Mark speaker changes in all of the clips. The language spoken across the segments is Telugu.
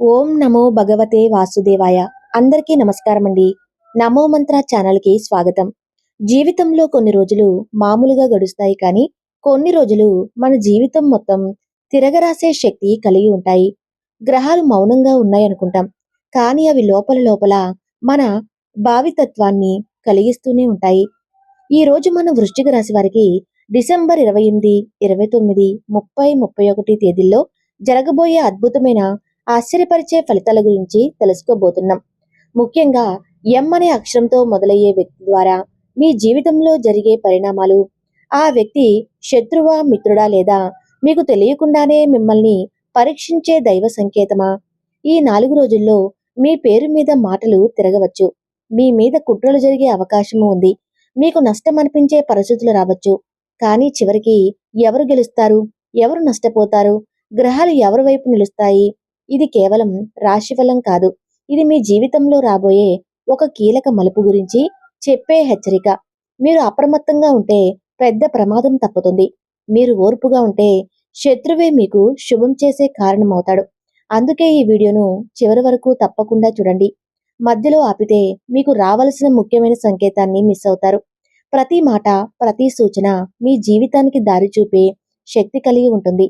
Speaker 1: ఓం నమో భగవతే వాసుదేవాయ. అందరికీ నమస్కారం అండి నమో మంత్ర ఛానల్కి స్వాగతం. జీవితంలో కొన్ని రోజులు మామూలుగా గడుస్తాయి కానీ కొన్ని రోజులు మన జీవితం మొత్తం తిరగరాసే శక్తి కలిగి ఉంటాయి. గ్రహాలు మౌనంగా ఉన్నాయనుకుంటాం. కానీ అవి లోపల లోపల మన భావితత్వాన్ని కలిగిస్తూనే ఉంటాయి. ఈ రోజు మన వృష్టిక రాశి వారికి డిసెంబర్ ఇరవై ఎనిమిది ఇరవై తొమ్మిది ముప్పై ముప్పై ఒకటి తేదీల్లో జరగబోయే అద్భుతమైన ఆశ్చర్యపరిచే ఫలితాల గురించి తెలుసుకోబోతున్నాం. ముఖ్యంగా ఎం అనే అక్షరంతో మొదలయ్యే వ్యక్తి ద్వారా మీ జీవితంలో జరిగే పరిణామాలు. ఆ వ్యక్తి శత్రువా మిత్రుడా లేదా మీకు తెలియకుండానే మిమ్మల్ని పరీక్షించే దైవ సంకేతమా? ఈ నాలుగు రోజుల్లో మీ పేరు మీద మాటలు తిరగవచ్చు. మీ మీద కుట్రలు జరిగే అవకాశము ఉంది. మీకు నష్టం అనిపించే పరిస్థితులు రావచ్చు. కానీ చివరికి ఎవరు గెలుస్తారు? ఎవరు నష్టపోతారు? గ్రహాలు ఎవరి వైపు నిలుస్తాయి? ఇది కేవలం రాశిఫలం కాదు. ఇది మీ జీవితంలో రాబోయే ఒక కీలక మలుపు గురించి చెప్పే హెచ్చరిక. మీరు అప్రమత్తంగా ఉంటే పెద్ద ప్రమాదం తప్పుతుంది. మీరు ఓర్పుగా ఉంటే శత్రువే మీకు శుభం చేసే కారణమవుతాడు. అందుకే ఈ వీడియోను చివరి వరకు తప్పకుండా చూడండి. మధ్యలో ఆపితే మీకు రావలసిన ముఖ్యమైన సంకేతాన్ని మిస్ అవుతారు. ప్రతి మాట ప్రతి సూచన మీ జీవితానికి దారి చూపే శక్తి కలిగి ఉంటుంది.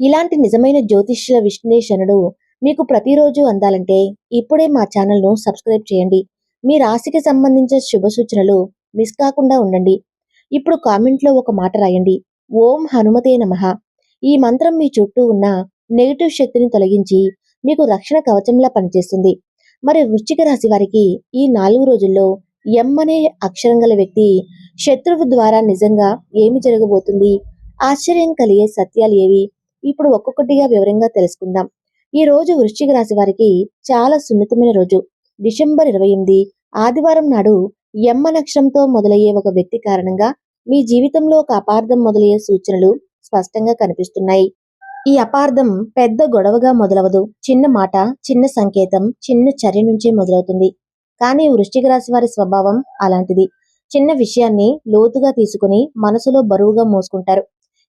Speaker 1: ఇలాంటి నిజమైన జ్యోతిష్యుల విశ్లేషణలు మీకు ప్రతిరోజు అందాలంటే ఇప్పుడే మా ఛానల్ను సబ్స్క్రైబ్ చేయండి. మీ రాశికి సంబంధించిన శుభ సూచనలు మిస్ కాకుండా ఉండండి. ఇప్పుడు కామెంట్లో ఒక మాట రాయండి. ఓం హనుమతే నమ. ఈ మంత్రం మీ చుట్టూ ఉన్న నెగిటివ్ శక్తిని తొలగించి మీకు రక్షణ కవచంలా పనిచేస్తుంది. మరి వృశ్చిక రాశి వారికి ఈ నాలుగు రోజుల్లో ఎం అనే అక్షరం గల వ్యక్తి శత్రువు ద్వారా నిజంగా ఏమి జరగబోతుంది? ఆశ్చర్యం కలిగే సత్యాలు ఏవి? ఇప్పుడు ఒక్కొక్కటిగా వివరంగా తెలుసుకుందాం. ఈ రోజు వృశ్చిక రాశి వారికి చాలా సున్నితమైన రోజు. డిసెంబర్ ఇరవై ఎనిమిది ఆదివారం నాడు యమ్మ నక్షత్రంతో మొదలయ్యే ఒక వ్యక్తి కారణంగా మీ జీవితంలో ఒక అపార్థం మొదలయ్యే సూచనలు స్పష్టంగా కనిపిస్తున్నాయి. ఈ అపార్థం పెద్ద గొడవగా మొదలవదు. చిన్న మాట చిన్న సంకేతం చిన్న చర్య నుంచే మొదలవుతుంది. కానీ వృశ్చిక రాశి వారి స్వభావం అలాంటిది. చిన్న విషయాన్ని లోతుగా తీసుకుని మనసులో బరువుగా మోసుకుంటారు.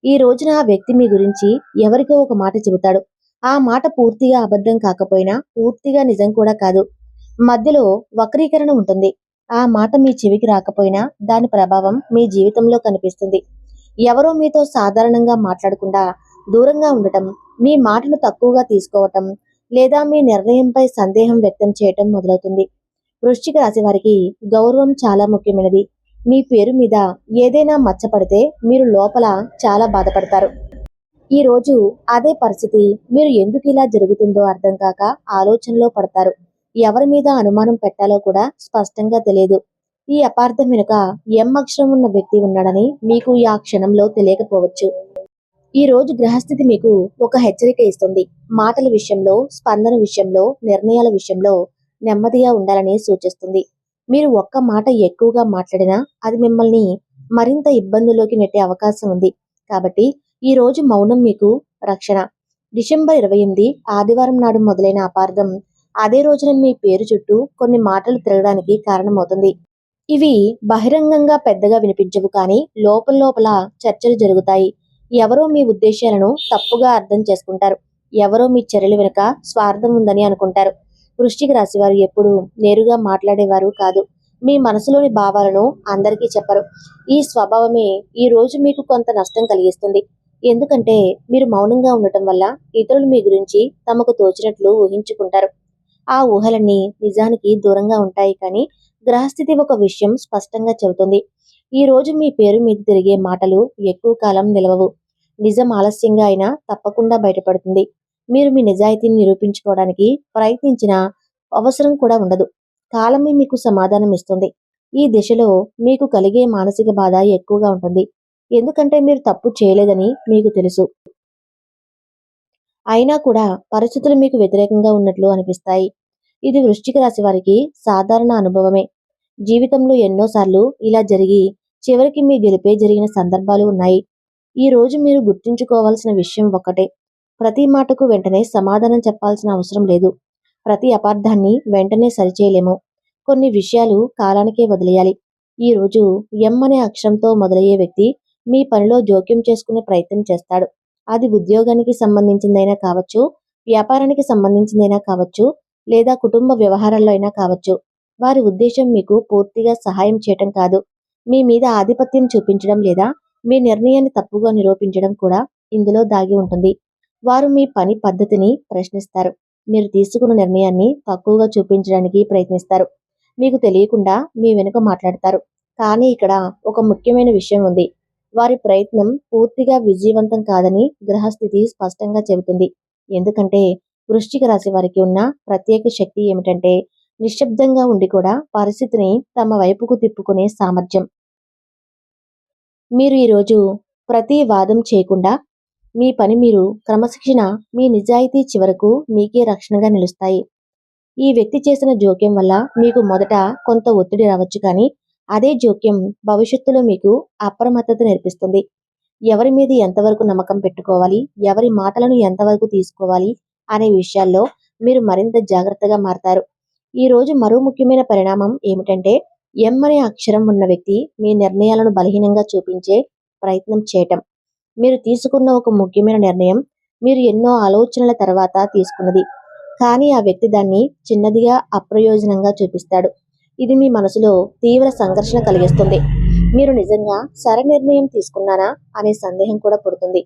Speaker 1: ఈ రోజున ఆ వ్యక్తి మీ గురించి ఎవరికో ఒక మాట చెబుతాడు. ఆ మాట పూర్తిగా అబద్ధం కాకపోయినా పూర్తిగా నిజం కూడా కాదు. మధ్యలో వక్రీకరణ ఉంటుంది. ఆ మాట మీ చెవికి రాకపోయినా దాని ప్రభావం మీ జీవితంలో కనిపిస్తుంది. ఎవరో మీతో సాధారణంగా మాట్లాడకుండా దూరంగా ఉండటం మీ మాటను తక్కువగా తీసుకోవటం లేదా మీ నిర్ణయంపై సందేహం వ్యక్తం చేయటం మొదలవుతుంది. వృశ్చిక రాశి వారికి గౌరవం చాలా ముఖ్యమైనది. మీ పేరు మీద ఏదైనా మచ్చపడితే మీరు లోపల చాలా బాధపడతారు. ఈ రోజు అదే పరిస్థితి మీరు ఎందుకు ఇలా జరుగుతుందో అర్థం కాక ఆలోచనలో పడతారు. ఎవరి మీద అనుమానం పెట్టాలో కూడా స్పష్టంగా తెలియదు. ఈ అపార్థం వెనుక ఎం అక్షరం ఉన్న వ్యక్తి ఉన్నాడని మీకు ఈ ఆ క్షణంలో తెలియకపోవచ్చు. ఈ రోజు గ్రహస్థితి మీకు ఒక హెచ్చరిక ఇస్తుంది. మాటల విషయంలో స్పందన విషయంలో నిర్ణయాల విషయంలో నెమ్మదిగా ఉండాలని సూచిస్తుంది. మీరు ఒక్క మాట ఎక్కువగా మాట్లాడినా అది మిమ్మల్ని మరింత ఇబ్బందుల్లోకి నెట్టే అవకాశం ఉంది. కాబట్టి ఈ రోజు మౌనం మీకు రక్షణ. డిసెంబర్ ఇరవై ఎనిమిది ఆదివారం నాడు మొదలైన అపార్థం. అదే రోజున మీ పేరు చుట్టూ కొన్ని మాటలు తిరగడానికి కారణమవుతుంది. ఇవి బహిరంగంగా పెద్దగా వినిపించవు కానీ లోపల లోపల చర్చలు జరుగుతాయి. ఎవరో మీ ఉద్దేశాలను తప్పుగా అర్థం చేసుకుంటారు. ఎవరో మీ చర్యల వెనుక స్వార్థం ఉందని అనుకుంటారు. వృష్టికి రాశి వారు ఎప్పుడు నేరుగా మాట్లాడేవారు కాదు. మీ మనసులోని భావాలను అందరికీ చెప్పరు. ఈ స్వభావమే ఈ రోజు మీకు కొంత నష్టం కలిగిస్తుంది. ఎందుకంటే మీరు మౌనంగా ఉండటం వల్ల ఇతరులు మీ గురించి తమకు తోచినట్లు ఊహించుకుంటారు. ఆ ఊహలన్నీ నిజానికి దూరంగా ఉంటాయి కానీ గ్రహస్థితి ఒక విషయం స్పష్టంగా చెబుతుంది. ఈ రోజు మీ పేరు మీద తిరిగే మాటలు ఎక్కువ కాలం నిలవవు. నిజం ఆలస్యంగా అయినా తప్పకుండా బయటపడుతుంది. మీరు మీ నిజాయితీని నిరూపించుకోవడానికి ప్రయత్నించిన అవసరం కూడా ఉండదు. కాలమే మీకు సమాధానం ఇస్తుంది. ఈ దిశలో మీకు కలిగే మానసిక బాధ ఎక్కువగా ఉంటుంది. ఎందుకంటే మీరు తప్పు చేయలేదని మీకు తెలుసు. అయినా కూడా పరిస్థితులు మీకు వ్యతిరేకంగా ఉన్నట్లు అనిపిస్తాయి. ఇది వృశ్చిక రాశి వారికి సాధారణ అనుభవమే. జీవితంలో ఎన్నోసార్లు ఇలా జరిగి చివరికి మీ గెలిపే జరిగిన సందర్భాలు ఉన్నాయి. ఈ రోజు మీరు గుర్తుంచుకోవాల్సిన విషయం ఒక్కటే. ప్రతి మాటకు వెంటనే సమాధానం చెప్పాల్సిన అవసరం లేదు. ప్రతి అపార్థాన్ని వెంటనే సరిచేయలేము. కొన్ని విషయాలు కాలానికే వదిలేయాలి. ఈ రోజు ఎం అనే అక్షరంతో మొదలయ్యే వ్యక్తి మీ పనిలో జోక్యం చేసుకునే ప్రయత్నం చేస్తాడు. అది ఉద్యోగానికి సంబంధించిందైనా కావచ్చు వ్యాపారానికి సంబంధించిందైనా కావచ్చు లేదా కుటుంబ వ్యవహారాల్లో అయినా కావచ్చు. వారి ఉద్దేశం మీకు పూర్తిగా సహాయం చేయటం కాదు. మీ మీద ఆధిపత్యం చూపించడం లేదా మీ నిర్ణయాన్ని తప్పుగా నిరూపించడం కూడా ఇందులో దాగి ఉంటుంది. వారు మీ పని పద్ధతిని ప్రశ్నిస్తారు. మీరు తీసుకున్న నిర్ణయాన్ని తక్కువగా చూపించడానికి ప్రయత్నిస్తారు. మీకు తెలియకుండా మీ వెనుక మాట్లాడతారు. కానీ ఇక్కడ ఒక ముఖ్యమైన విషయం ఉంది. వారి ప్రయత్నం పూర్తిగా విజయవంతం కాదని గ్రహస్థితి స్పష్టంగా చెబుతుంది. ఎందుకంటే వృశ్చిక రాశి వారికి ఉన్న ప్రత్యేక శక్తి ఏమిటంటే నిశ్శబ్దంగా ఉండి కూడా పరిస్థితిని తమ వైపుకు తిప్పుకునే సామర్థ్యం. మీరు ఈరోజు ప్రతి వాదం చేయకుండా మీ పని మీరు క్రమశిక్షణ మీ నిజాయితీ చివరకు మీకే రక్షణగా నిలుస్తాయి. ఈ వ్యక్తి చేసిన జోక్యం వల్ల మీకు మొదట కొంత ఒత్తిడి రావచ్చు కానీ అదే జోక్యం భవిష్యత్తులో మీకు అప్రమత్తత నేర్పిస్తుంది. ఎవరి మీద ఎంతవరకు నమ్మకం పెట్టుకోవాలి ఎవరి మాటలను ఎంతవరకు తీసుకోవాలి అనే విషయాల్లో మీరు మరింత జాగ్రత్తగా మారతారు. ఈ రోజు మరో ముఖ్యమైన పరిణామం ఏమిటంటే ఎం అనే అక్షరం ఉన్న వ్యక్తి మీ నిర్ణయాలను బలహీనంగా చూపించే ప్రయత్నం చేయటం. మీరు తీసుకున్న ఒక ముఖ్యమైన నిర్ణయం మీరు ఎన్నో ఆలోచనల తర్వాత తీసుకున్నది. కానీ ఆ వ్యక్తి దాన్ని చిన్నదిగా అప్రయోజనంగా చూపిస్తాడు. ఇది మీ మనసులో తీవ్ర సంఘర్షణ కలిగిస్తుంది. మీరు నిజంగా సర నిర్ణయం తీసుకున్నానా అనే సందేహం కూడా పుడుతుంది.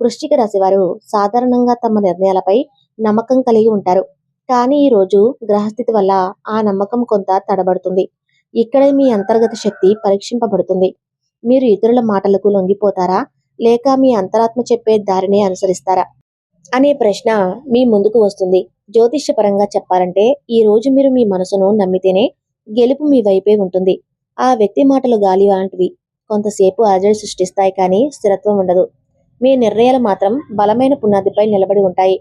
Speaker 1: వృశ్చిక రాశి వారు సాధారణంగా తమ నిర్ణయాలపై నమ్మకం కలిగి ఉంటారు. కానీ ఈ రోజు గ్రహస్థితి వల్ల ఆ నమ్మకం కొంత తడబడుతుంది. ఇక్కడే మీ అంతర్గత శక్తి పరీక్షింపబడుతుంది. మీరు ఇతరుల మాటలకు లొంగిపోతారా? లేక మీ అంతరాత్మ చెప్పే దారినే అనుసరిస్తారా? అనే ప్రశ్న మీ ముందుకు వస్తుంది. జ్యోతిష్యపరంగా చెప్పాలంటే ఈ రోజు మీరు మీ మనసును నమ్మితేనే గెలుపు మీ వైపే ఉంటుంది. ఆ వ్యక్తి మాటలు గాలి లాంటివి కొంతసేపు అలజడి సృష్టిస్తాయి కానీ స్థిరత్వం ఉండదు. మీ నిర్ణయాలు మాత్రం బలమైన పునాదిపై నిలబడి ఉంటాయి.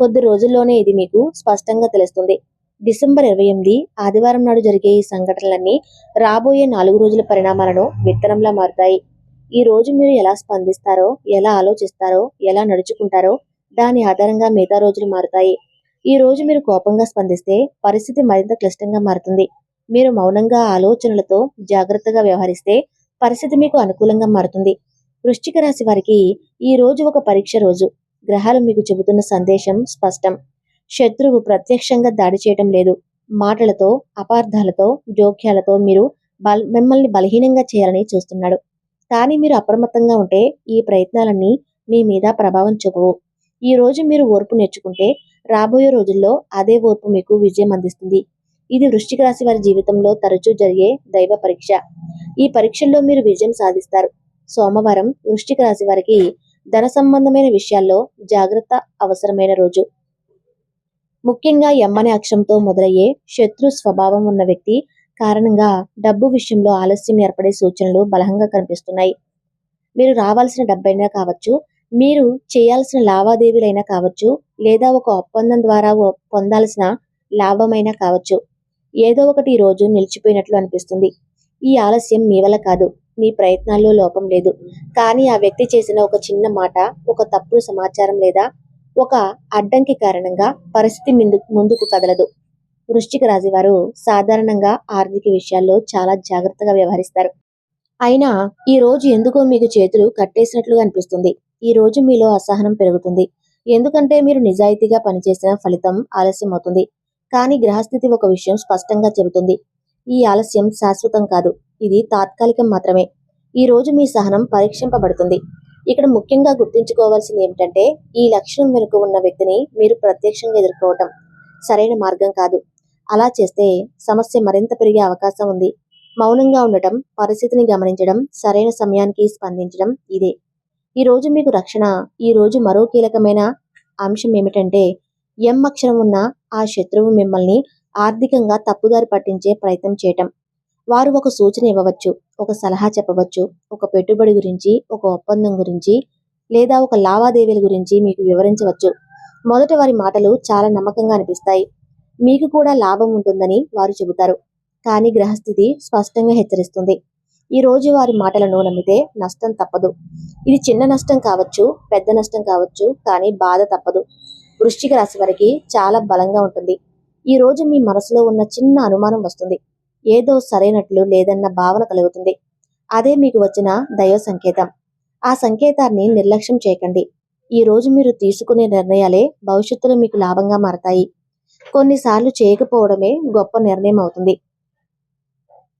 Speaker 1: కొద్ది రోజుల్లోనే ఇది మీకు స్పష్టంగా తెలుస్తుంది. డిసెంబర్ ఇరవై ఎనిమిది ఆదివారం నాడు జరిగే ఈ సంఘటనలన్నీ రాబోయే నాలుగు రోజుల పరిణామాలను విత్తనంలా మారుతాయి. ఈ రోజు మీరు ఎలా స్పందిస్తారో ఎలా ఆలోచిస్తారో ఎలా నడుచుకుంటారో దాని ఆధారంగా మిగతా రోజులు మారుతాయి. ఈ రోజు మీరు కోపంగా స్పందిస్తే పరిస్థితి మరింత క్లిష్టంగా మారుతుంది. మీరు మౌనంగా ఆలోచనలతో జాగ్రత్తగా వ్యవహరిస్తే పరిస్థితి మీకు అనుకూలంగా మారుతుంది. వృశ్చిక రాశి వారికి ఈ రోజు ఒక పరీక్ష రోజు. గ్రహాలు మీకు చెబుతున్న సందేశం స్పష్టం. శత్రువు ప్రత్యక్షంగా దాడి చేయటం లేదు. మాటలతో అపార్థాలతో జోక్యాలతో మీరు బల్ మిమ్మల్ని బలహీనంగా చేయాలని చూస్తున్నాడు. కానీ మీరు అప్రమత్తంగా ఉంటే ఈ ప్రయత్నాలన్నీ మీ మీద ప్రభావం చూపవు. ఈ రోజు మీరు ఓర్పు నేర్చుకుంటే రాబోయే రోజుల్లో అదే ఓర్పు మీకు విజయం అందిస్తుంది. ఇది వృష్టిక రాశి వారి జీవితంలో తరచూ జరిగే దైవ పరీక్ష. ఈ పరీక్షల్లో మీరు విజయం సాధిస్తారు. సోమవారం వృష్టిక రాశి వారికి ధన సంబంధమైన విషయాల్లో జాగ్రత్త అవసరమైన రోజు. ముఖ్యంగా ఎమ్మనే అక్షంతో మొదలయ్యే శత్రు స్వభావం ఉన్న వ్యక్తి కారణంగా డబ్బు విషయంలో ఆలస్యం ఏర్పడే సూచనలు బలంగా కనిపిస్తున్నాయి. మీరు రావాల్సిన డబ్బైనా కావచ్చు మీరు చేయాల్సిన లావాదేవీలైనా కావచ్చు లేదా ఒక ఒప్పందం ద్వారా పొందాల్సిన లాభమైనా కావచ్చు. ఏదో ఒకటి ఈ రోజు నిలిచిపోయినట్లు అనిపిస్తుంది. ఈ ఆలస్యం మీ వల్ల కాదు మీ ప్రయత్నాల్లో లోపం లేదు. కానీ ఆ వ్యక్తి చేసిన ఒక చిన్న మాట ఒక తప్పుడు సమాచారం లేదా ఒక అడ్డంకి కారణంగా పరిస్థితి ముందుకు కదలదు. వృశ్చిక రాశి వారు సాధారణంగా ఆర్థిక విషయాల్లో చాలా జాగ్రత్తగా వ్యవహరిస్తారు. అయినా ఈ రోజు ఎందుకో మీకు చేతులు కట్టేసినట్లుగా అనిపిస్తుంది. ఈ రోజు మీలో అసహనం పెరుగుతుంది. ఎందుకంటే మీరు నిజాయితీగా పనిచేసిన ఫలితం ఆలస్యం అవుతుంది కానీ గ్రహస్థితి ఒక విషయం స్పష్టంగా చెబుతుంది. ఈ ఆలస్యం శాశ్వతం కాదు. ఇది తాత్కాలికం మాత్రమే. ఈ రోజు మీ సహనం పరీక్షింపబడుతుంది. ఇక్కడ ముఖ్యంగా గుర్తుంచుకోవాల్సింది ఏమిటంటే ఈ లక్షణం వెనుక ఉన్న వ్యక్తిని మీరు ప్రత్యక్షంగా ఎదుర్కోవటం సరైన మార్గం కాదు. అలా చేస్తే సమస్య మరింత పెరిగే అవకాశం ఉంది. మౌనంగా ఉండటం పరిస్థితిని గమనించడం సరైన సమయానికి స్పందించడం ఇదే. ఈ రోజు మీకు రక్షణ ఈ రోజు మరో కీలకమైన అంశం ఏమిటంటే ఎం అక్షరం ఉన్న ఆ శత్రువు మిమ్మల్ని ఆర్థికంగా తప్పుదారి పట్టించే ప్రయత్నం చేయటం. వారు ఒక సూచన ఇవ్వవచ్చు ఒక సలహా చెప్పవచ్చు ఒక పెట్టుబడి గురించి ఒక ఒప్పందం గురించి లేదా ఒక లావాదేవీల గురించి మీకు వివరించవచ్చు. మొదట వారి మాటలు చాలా నమ్మకంగా అనిపిస్తాయి. మీకు కూడా లాభం ఉంటుందని వారు చెబుతారు. కానీ గ్రహస్థితి స్పష్టంగా హెచ్చరిస్తుంది. ఈ రోజు వారి మాటలను నమ్మితే నష్టం తప్పదు. ఇది చిన్న నష్టం కావచ్చు పెద్ద నష్టం కావచ్చు కానీ బాధ తప్పదు. వృశ్చిక రాశి వారికి చాలా బలంగా ఉంటుంది. ఈ రోజు మీ మనసులో ఉన్న చిన్న అనుమానం వస్తుంది. ఏదో సరైనట్లు లేదన్న భావన కలుగుతుంది. అదే మీకు వచ్చిన దైవ సంకేతం. ఆ సంకేతాన్ని నిర్లక్ష్యం చేయకండి. ఈ రోజు మీరు తీసుకునే నిర్ణయాలే భవిష్యత్తులో మీకు లాభంగా మారతాయి. కొన్నిసార్లు చేయకపోవడమే గొప్ప నిర్ణయం అవుతుంది.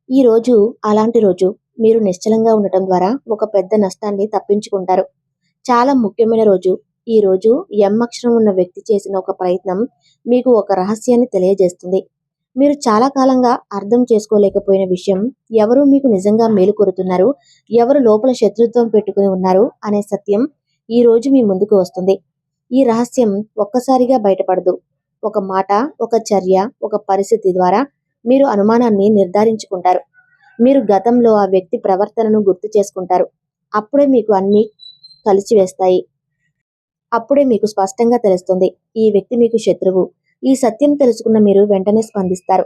Speaker 1: ఈ రోజు అలాంటి రోజు మీరు నిశ్చలంగా ఉండటం ద్వారా ఒక పెద్ద నష్టాన్ని తప్పించుకుంటారు. చాలా ముఖ్యమైన రోజు ఈ రోజు అక్షరం ఉన్న వ్యక్తి చేసిన ఒక ప్రయత్నం మీకు ఒక రహస్యాన్ని తెలియజేస్తుంది. మీరు చాలా కాలంగా అర్థం చేసుకోలేకపోయిన విషయం ఎవరు మీకు నిజంగా మేలు కోరుతున్నారు ఎవరు లోపల శత్రుత్వం పెట్టుకుని ఉన్నారు అనే సత్యం ఈ రోజు మీ ముందుకు వస్తుంది. ఈ రహస్యం ఒక్కసారిగా బయటపడదు. ఒక మాట ఒక చర్య ఒక పరిస్థితి ద్వారా మీరు అనుమానాన్ని నిర్ధారించుకుంటారు. మీరు గతంలో ఆ వ్యక్తి ప్రవర్తనను గుర్తు చేసుకుంటారు. అప్పుడే మీకు అన్ని కలిసి వేస్తాయి అప్పుడే మీకు స్పష్టంగా తెలుస్తుంది. ఈ వ్యక్తి మీకు శత్రువు. ఈ సత్యం తెలుసుకున్న మీరు వెంటనే స్పందిస్తారు.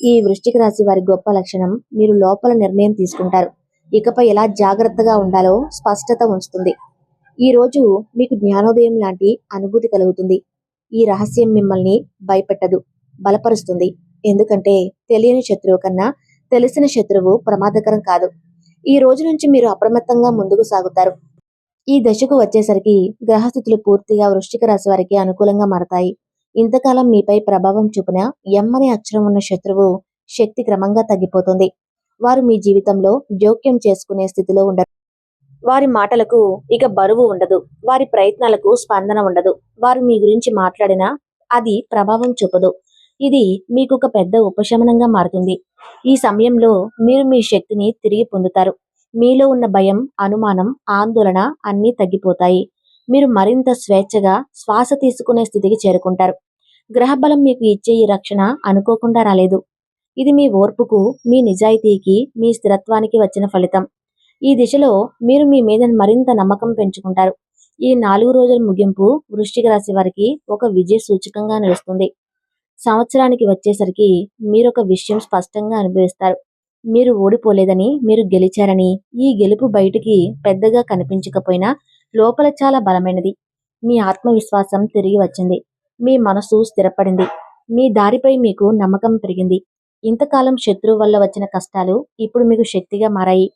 Speaker 1: ఈ వృష్టిక రాశి వారి గొప్ప లక్షణం మీరు లోపల నిర్ణయం తీసుకుంటారు. ఇకపై ఎలా జాగ్రత్తగా ఉండాలో స్పష్టత ఉంచుతుంది. ఈ రోజు మీకు జ్ఞానోదయం లాంటి అనుభూతి కలుగుతుంది. ఈ రహస్యం మిమ్మల్ని భయపెట్టదు బలపరుస్తుంది. ఎందుకంటే తెలియని శత్రువు కన్నా తెలిసిన శత్రువు ప్రమాదకరం కాదు. ఈ రోజు నుంచి మీరు అప్రమత్తంగా ముందుకు సాగుతారు. ఈ దశకు వచ్చేసరికి గ్రహస్థితులు పూర్తిగా వృష్టిక రాశి వారికి అనుకూలంగా మారతాయి. ఇంతకాలం మీపై ప్రభావం చూపిన ఎం అనే అక్షరం ఉన్న శత్రువు శక్తి క్రమంగా తగ్గిపోతుంది. వారు మీ జీవితంలో జోక్యం చేసుకునే స్థితిలో ఉండరు వారి మాటలకు ఇక బరువు ఉండదు. వారి ప్రయత్నాలకు స్పందన ఉండదు. వారు మీ గురించి మాట్లాడినా అది ప్రభావం చూపదు. ఇది మీకు ఒక పెద్ద ఉపశమనంగా మారుతుంది. ఈ సమయంలో మీరు మీ శక్తిని తిరిగి పొందుతారు. మీలో ఉన్న భయం అనుమానం ఆందోళన అన్నీ తగ్గిపోతాయి. మీరు మరింత స్వేచ్ఛగా శ్వాస తీసుకునే స్థితికి చేరుకుంటారు. గ్రహబలం మీకు ఇచ్చే ఈ రక్షణ అనుకోకుండా రాలేదు. ఇది మీ ఓర్పుకు మీ నిజాయితీకి మీ స్థిరత్వానికి వచ్చిన ఫలితం. ఈ దిశలో మీరు మీ మీద మరింత నమ్మకం పెంచుకుంటారు. ఈ నాలుగు రోజుల ముగింపు వృష్టిక రాశి వారికి ఒక విజయ సూచకంగా నిలుస్తుంది. సంవత్సరానికి వచ్చేసరికి మీరు ఒక విషయం స్పష్టంగా అనుభవిస్తారు. మీరు ఓడిపోలేదని మీరు గెలిచారని ఈ గెలుపు బయటికి పెద్దగా కనిపించకపోయినా లోపల చాలా బలమైనది. మీ ఆత్మవిశ్వాసం తిరిగి వచ్చింది. మీ మనసు స్థిరపడింది. మీ దారిపై మీకు నమ్మకం పెరిగింది. ఇంతకాలం శత్రువు వల్ల వచ్చిన కష్టాలు ఇప్పుడు మీకు శక్తిగా మారాయి.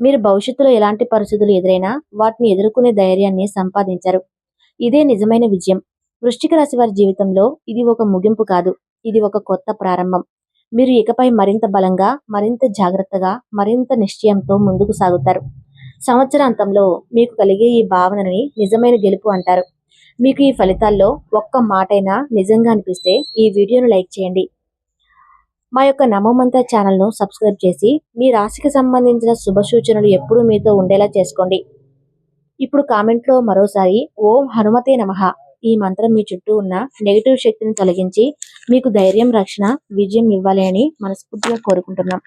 Speaker 1: మీరు భవిష్యత్తులో ఎలాంటి పరిస్థితులు ఎదురైనా వాటిని ఎదుర్కొనే ధైర్యాన్ని సంపాదించారు. ఇదే నిజమైన విజయం. వృష్టిక రాశి వారి జీవితంలో ఇది ఒక ముగింపు కాదు. ఇది ఒక కొత్త ప్రారంభం. మీరు ఇకపై మరింత బలంగా మరింత జాగ్రత్తగా మరింత నిశ్చయంతో ముందుకు సాగుతారు. సంవత్సరాంతంలో మీకు కలిగే ఈ భావనని నిజమైన గెలుపు అంటారు. మీకు ఈ ఫలితాల్లో ఒక్క మాటైనా నిజంగా అనిపిస్తే ఈ వీడియోను లైక్ చేయండి. మా యొక్క నమోమంత్ర ఛానల్ను సబ్స్క్రైబ్ చేసి మీ రాశికి సంబంధించిన శుభ సూచనలు ఎప్పుడూ మీతో ఉండేలా చేసుకోండి. ఇప్పుడు కామెంట్లో మరోసారి ఓం హనుమతే నమః. ఈ మంత్రం మీ చుట్టూ ఉన్న నెగిటివ్ శక్తిని తొలగించి మీకు ధైర్యం రక్షణ విజయం ఇవ్వాలి అని మనస్ఫూర్తిగా కోరుకుంటున్నాం.